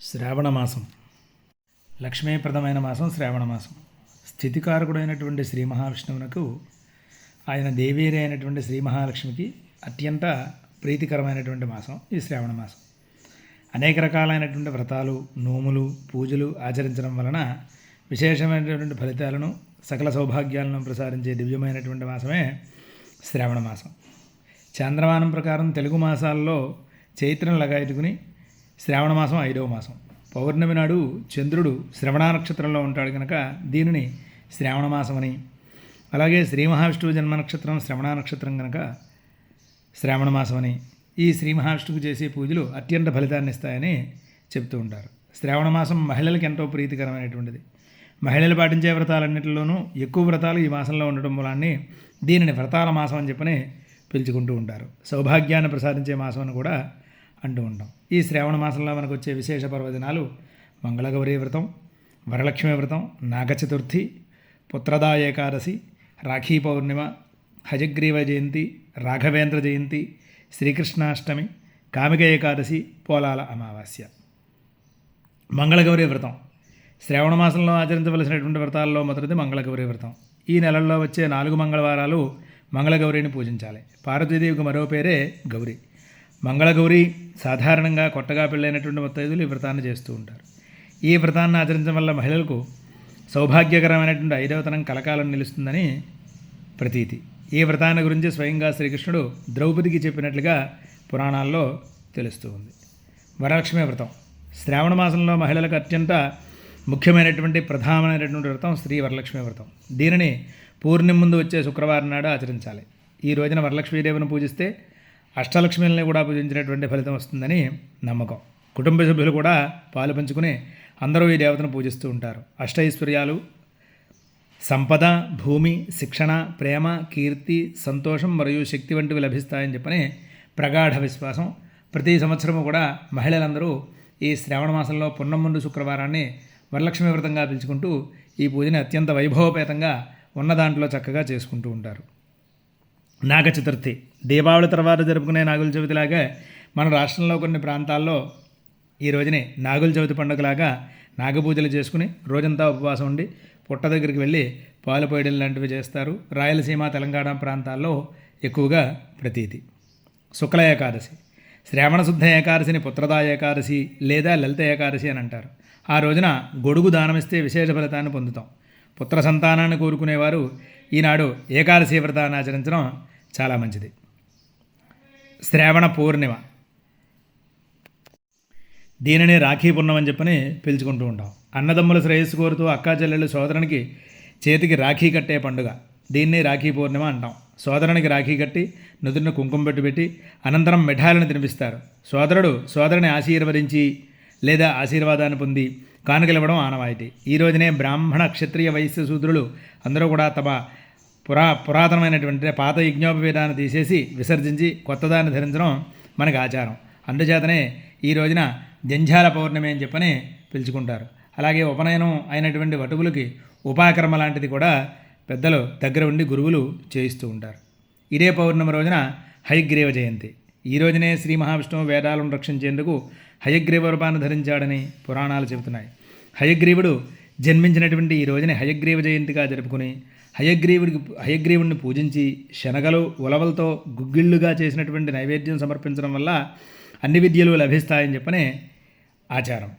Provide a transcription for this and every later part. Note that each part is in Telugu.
శ్రావణ మాసం. లక్ష్మీప్రదమైన మాసం శ్రావణ మాసం. స్థితికారకుడైనటువంటి శ్రీ మహావిష్ణువునకు ఆయన దేవీరి అయినటువంటి శ్రీ మహాలక్ష్మికి అత్యంత ప్రీతికరమైనటువంటి మాసం ఈ శ్రావణ మాసం. అనేక రకాలైనటువంటి వ్రతాలు నోములు పూజలు ఆచరించడం వలన విశేషమైనటువంటి ఫలితాలను సకల సౌభాగ్యాలను ప్రసారించే దివ్యమైనటువంటి మాసమే శ్రావణ మాసం. చాంద్రమానం ప్రకారం తెలుగు మాసాల్లో చైత్రం లగాయతుకుని శ్రావణ మాసం ఐదవ మాసం. పౌర్ణమి నాడు చంద్రుడు శ్రవణ నక్షత్రంలో ఉంటాడు కనుక దీనిని శ్రావణ మాసమని అలాగే శ్రీ మహావిష్ణువు జన్మ నక్షత్రం శ్రవణ నక్షత్రం కనుక శ్రావణ మాసమని ఈ శ్రీ మహావిష్ణువుకు చేసే పూజలు అత్యంత ఫలితాన్ని ఇస్తాయని చెప్తూ ఉంటారు. శ్రావణ మాసం మహిళలకు ఎంతో ప్రీతికరమైనటువంటిది. మహిళలు పాటించే వ్రతాలన్నింటిలోనూ ఎక్కువ వ్రతాలు ఈ మాసంలో ఉండటం మూలాన్ని దీనిని వ్రతాల మాసం అని చెప్పని పిలుచుకుంటూ ఉంటారు. సౌభాగ్యాన్ని ప్రసాదించే మాసం అని కూడా అంటూ ఉంటాం. ఈ శ్రావణ మాసంలో మనకు వచ్చే విశేష పర్వదినాలు మంగళగౌరీ వ్రతం వరలక్ష్మి వ్రతం నాగచతుర్థి పుత్రదా ఏకాదశి రాఖీ పౌర్ణిమ హజగ్రీవ జయంతి రాఘవేంద్ర జయంతి శ్రీకృష్ణాష్టమి కామిక ఏకాదశి పోలాల అమావాస్య. మంగళగౌరి వ్రతం. శ్రావణ మాసంలో ఆచరించవలసినటువంటి వ్రతాల్లో మొదటిది మంగళగౌరి వ్రతం. ఈ నెలల్లో వచ్చే నాలుగు మంగళవారాలు మంగళగౌరిని పూజించాలి. పార్వతీదేవికి మరో పేరే గౌరి. మంగళగౌరి సాధారణంగా కొత్తగా పెళ్ళైనటువంటి ముత్తైదులు ఈ వ్రతాన్ని చేస్తూ ఉంటారు. ఈ వ్రతాన్ని ఆచరించడం వల్ల మహిళలకు సౌభాగ్యకరమైనటువంటి ఐదవతనం కలకాలం నిలుస్తుందని ప్రతీతి. ఈ వ్రతాన్ని గురించి స్వయంగా శ్రీకృష్ణుడు ద్రౌపదికి చెప్పినట్లుగా పురాణాల్లో తెలుస్తూ ఉంది. వరలక్ష్మి వ్రతం. శ్రావణ మాసంలో మహిళలకు అత్యంత ముఖ్యమైనటువంటి ప్రధానమైనటువంటి వ్రతం శ్రీ వరలక్ష్మి వ్రతం. దీనిని పూర్ణిమ ముందు వచ్చే శుక్రవారం నాడు ఆచరించాలి. ఈ రోజున వరలక్ష్మీదేవిని పూజిస్తే అష్టలక్ష్మిని కూడా పూజించినటువంటి ఫలితం వస్తుందని నమ్మకం. కుటుంబ సభ్యులు కూడా పాలు పంచుకుని అందరూ ఈ దేవతను పూజిస్తూ ఉంటారు. అష్టైశ్వర్యాలు సంపద భూమి శిక్షణ ప్రేమ కీర్తి సంతోషం మరియు శక్తి వంటివి లభిస్తాయని చెప్పని ప్రగాఢ విశ్వాసం. ప్రతి సంవత్సరము కూడా మహిళలందరూ ఈ శ్రావణ మాసంలో పున్నమ్ముండు శుక్రవారాన్ని వరలక్ష్మి వ్రతంగా పిలుచుకుంటూ ఈ పూజని అత్యంత వైభవపేతంగా ఉన్న దాంట్లో చక్కగా చేసుకుంటూ ఉంటారు. నాగ చతుర్థి దీపావళి తర్వాత జరుపుకునే నాగుల చవితిలాగా మన రాష్ట్రంలో కొన్ని ప్రాంతాల్లో ఈ రోజునే నాగుల చవితి పండుగలాగా నాగపూజలు చేసుకుని రోజంతా ఉపవాసం ఉండి పుట్ట దగ్గరికి వెళ్ళి పాలు పొయ్యడం లాంటివి చేస్తారు. రాయలసీమ తెలంగాణ ప్రాంతాల్లో ఎక్కువగా ప్రతీతి. శుక్ల ఏకాదశి. శ్రావణ శుద్ధ ఏకాదశిని పుత్రదా ఏకాదశి లేదా లలిత ఏకాదశి అని అంటారు. ఆ రోజున గొడుగు దానమిస్తే విశేష ఫలితాన్ని పొందుతాం. పుత్ర సంతానాన్ని కోరుకునేవారు ఈనాడు ఏకాదశి వ్రతాన్ని ఆచరించడం చాలా మంచిది. శ్రావణ పూర్ణిమ. దీనిని రాఖీ పూర్ణమని అని చెప్పని పిలుచుకుంటూ ఉంటాం. అన్నదమ్ముల శ్రేయస్సు కోరుతూ అక్కా చెల్లెళ్ళు సోదరునికి చేతికి రాఖీ కట్టే పండుగ. దీన్ని రాఖీ పూర్ణిమ అంటాం. సోదరునికి రాఖీ కట్టి నుదుటిని కుంకుమ పెట్టి పెట్టి అనంతరం మిఠాయిలను తినిపిస్తారు. సోదరుడు సోదరుని ఆశీర్వదించి లేదా ఆశీర్వాదాన్ని పొంది కానుకలివ్వడం ఆనవాయితీ. ఈ రోజునే బ్రాహ్మణ క్షత్రియ వైశ్య శూద్రులు అందరూ కూడా తమ పురా పురాతనమైనటువంటి పాత యజ్ఞోపవేదాన్ని తీసేసి విసర్జించి కొత్తదాన్ని ధరించడం మనకు ఆచారం. అందుచేతనే ఈ రోజున జంఝాల పౌర్ణమి అని చెప్పని పిలుచుకుంటారు. అలాగే ఉపనయనం అయినటువంటి వటువులకి ఉపాకర్మ లాంటిది కూడా పెద్దలు దగ్గర ఉండి గురువులు చేయిస్తూ ఉంటారు. ఇదే పౌర్ణమి రోజున హయగ్రీవ జయంతి. ఈ రోజునే శ్రీ మహావిష్ణువు వేదాలను రక్షించేందుకు హయగ్రీవ రూపాన్ని ధరించాడని పురాణాలు చెబుతున్నాయి. హయగ్రీవుడు జన్మించినటువంటి ఈ రోజుని హయగ్రీవ జయంతిగా జరుపుకుని హయగ్రీవుడికి హయగ్రీవుడిని పూజించి శనగలు ఉలవలతో గుగ్గిళ్ళుగా చేసినటువంటి నైవేద్యం సమర్పించడం వల్ల అన్ని విద్యలు లభిస్తాయని చెప్పనే ఆచారం.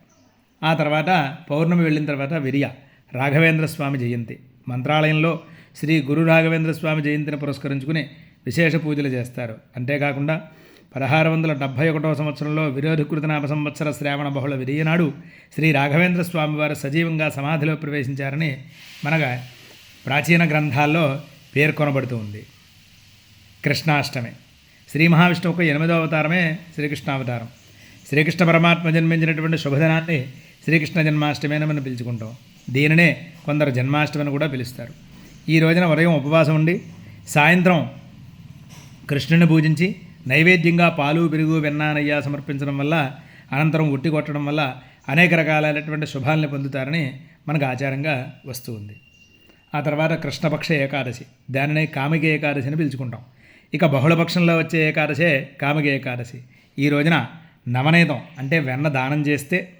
ఆ తర్వాత పౌర్ణమి వెళ్ళిన తర్వాత విరియ రాఘవేంద్ర స్వామి జయంతి. మంత్రాలయంలో శ్రీ గురు రాఘవేంద్ర స్వామి జయంతిని పురస్కరించుకుని విశేష పూజలు చేస్తారు. అంతేకాకుండా పదహారు వందల డెబ్భై ఒకటవ సంవత్సరంలో విరోధకృత నామ సంవత్సర శ్రావణ బహుళ విరియనాడు శ్రీ రాఘవేంద్ర స్వామివారు సజీవంగా సమాధిలో ప్రవేశించారని మనగా ప్రాచీన గ్రంథాల్లో పేర్కొనబడుతూ ఉంది. కృష్ణాష్టమి. శ్రీ మహావిష్ణువు ఎనిమిదో ఎనిమిదవ అవతారమే శ్రీకృష్ణావతారం. శ్రీకృష్ణ పరమాత్మ జన్మించినటువంటి శుభదినాన్ని శ్రీకృష్ణ జన్మాష్టమి అని మనం పిలుచుకుంటాం. దీనినే కొందరు జన్మాష్టమి అని కూడా పిలుస్తారు. ఈ రోజున ఉదయం ఉపవాసం ఉండి సాయంత్రం కృష్ణుని పూజించి నైవేద్యంగా పాలు పెరుగు వెన్నానయ్య సమర్పించడం వల్ల అనంతరం ఉట్టి కొట్టడం వల్ల అనేక రకాలైనటువంటి శుభాలని పొందుతారని మనకు ఆచారంగా వస్తూ ఉంది. ఆ తర్వాత కృష్ణపక్ష ఏకాదశి. దానిని కామిక ఏకాదశి అని పిలుచుకుంటాం. ఇక బహుళపక్షంలో వచ్చే ఏకాదశే కామిక ఏకాదశి. ఈ రోజున నవనేతం అంటే వెన్న దానం చేస్తే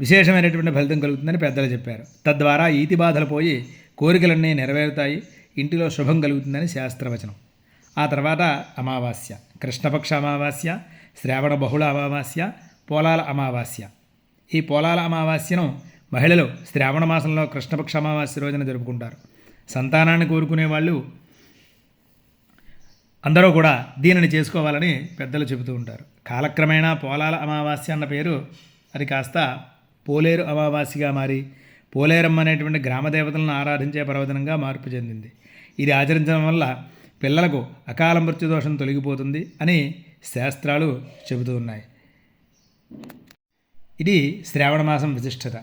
విశేషమైనటువంటి ఫలితం కలుగుతుందని పెద్దలు చెప్పారు. తద్వారా ఈతి బాధలు పోయి కోరికలన్నీ నెరవేరుతాయి. ఇంటిలో శుభం కలుగుతుందని శాస్త్రవచనం. ఆ తర్వాత అమావాస్య. కృష్ణపక్ష అమావాస్య శ్రావణ బహుళ అమావాస్య పోలాల అమావాస్య. ఈ పోలాల అమావాస్యను మహిళలు శ్రావణ మాసంలో కృష్ణపక్ష అమావాస్య రోజున జరుపుకుంటారు. సంతానాన్ని కోరుకునే వాళ్ళు అందరూ కూడా దీనిని చేసుకోవాలని పెద్దలు చెబుతూ ఉంటారు. కాలక్రమేణా పోలాల అమావాస్య అన్న పేరు అది కాస్త పోలేరు అమావాస్యగా మారి పోలేరమ్మ అనేటువంటి గ్రామదేవతలను ఆరాధించే పర్వదనంగా మార్పు చెందింది. ఇది ఆచరించడం వల్ల పిల్లలకు అకాల మృత్యు దోషం తొలగిపోతుంది అని శాస్త్రాలు చెబుతూ ఉన్నాయి. ఇది శ్రావణ మాసం విశిష్టత.